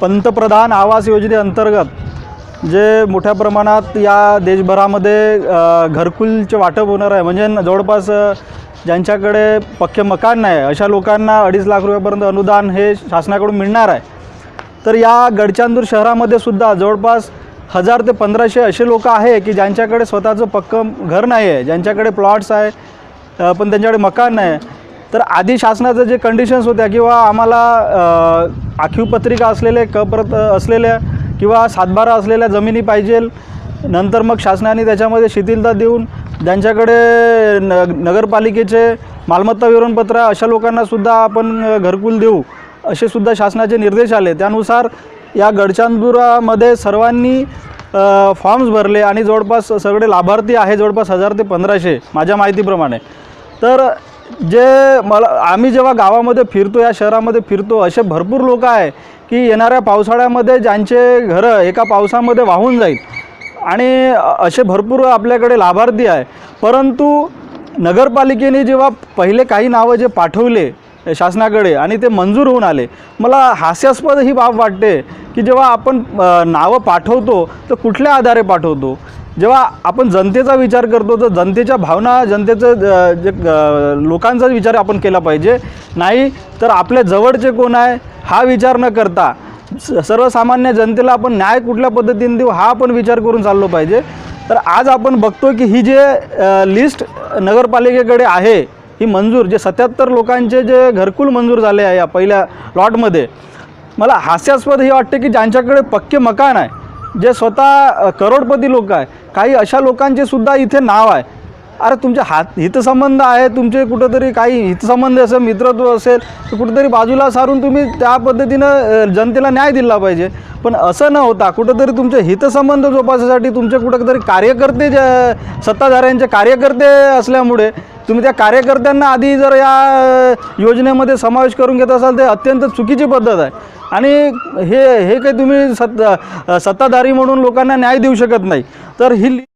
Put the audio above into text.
पंतप्रधान आवास योजनेअंतर्गत जे मोठ्या प्रमाणात या देशभरामध्ये घरकुलचे वाटप होणार आहे. म्हणजे जवळपास ज्यांच्याकडे पक्के मकान नाही अशा लोकांना अडीच लाख रुपयापर्यंत अनुदान हे शासनाकडून मिळणार आहे. तर या गडचांदूर शहरामध्ये सुद्धा जवळपास हजार ते पंधराशे असे लोक आहे की ज्यांच्याकडे स्वतःचं पक्कं घर नाही आहे ज्यांच्याकडे प्लॉट्स आहे पण त्यांच्याकडे मकान नाही तर आधी शासनाचं जे कंडिशन्स होत्या किंवा आम्हाला आखीव पत्रिका असलेले कप्रत असलेल्या किंवा सातबारा असलेल्या जमिनी पाहिजे नंतर मग शासनाने त्याच्यामध्ये शिथिलता देऊन ज्यांच्याकडे न नगरपालिकेचे मालमत्ता विवरणपत्र अशा लोकांनासुद्धा आपण घरकुल देऊ असे सुद्धा शासनाचे निर्देश आले. त्यानुसार या गडचांदुरामध्ये सर्वांनी फॉर्म्स भरले आणि जवळपास सगळे लाभार्थी आहे जवळपास हजार ते पंधराशे माझ्या माहितीप्रमाणे. तर जे मला आम्ही जेव्हा गावामध्ये फिरतो या शहरामध्ये फिरतो असे भरपूर लोक आहे की येणाऱ्या पावसाळ्यामध्ये ज्यांचे घरं एका पावसामध्ये वाहून जाईल. आणि असे भरपूर आपल्याकडे लाभार्थी आहे. परंतु नगरपालिकेने जेव्हा पहिले काही नावं जे पाठवले शासनाकडे आणि ते मंजूर होऊन आले मला हास्यास्पद ही बाब वाटते की जेव्हा आपण नावं पाठवतो तर कुठल्या आधारे पाठवतो? जेव्हा आपण जनतेचा विचार करतो तर जनतेच्या भावना जनतेचं जे लोकांचा विचार आपण केला पाहिजे. नाही तर आपल्या जवळचे कोण आहे हा विचार न करता स- सर्वसामान्य जनतेला आपण न्याय कुठल्या पद्धतीने देऊ हा आपण विचार करून चाललो पाहिजे. तर आज आपण बघतो की ही जे लिस्ट नगरपालिकेकडे आहे ही मंजूर जे सत्याहत्तर लोकांचे जे घरकुल मंजूर झाले आहे या पहिल्या लॉटमध्ये मला हास्यास्पद हे वाटते की ज्यांच्याकडे पक्के मकान आहे जे स्वतः करोडपती लोक आहे काही अशा लोकांचे सुद्धा इथे नाव आहे. अरे तुमचे हात हितसंबंध आहे तुमचे कुठंतरी काही हितसंबंध असेल मित्रत्व असेल तर कुठंतरी बाजूला सारून तुम्ही त्या पद्धतीनं जनतेला न्याय दिला पाहिजे. पण असं न होता कुठंतरी तुमचे हितसंबंध जोपासण्यासाठी तुमचे कुठंतरी कार्यकर्ते जे सत्ताधाऱ्यांचे कार्यकर्ते असल्यामुळे तुम्ही त्या कार्यकर्त्यांना आधी जर या योजनेमध्ये समावेश करून घेत असाल ते अत्यंत चुकीची पद्धत आहे. आणि हे हे काही तुम्ही सत् सत्ताधारी म्हणून लोकांना न्याय देऊ शकत नाही. तर ही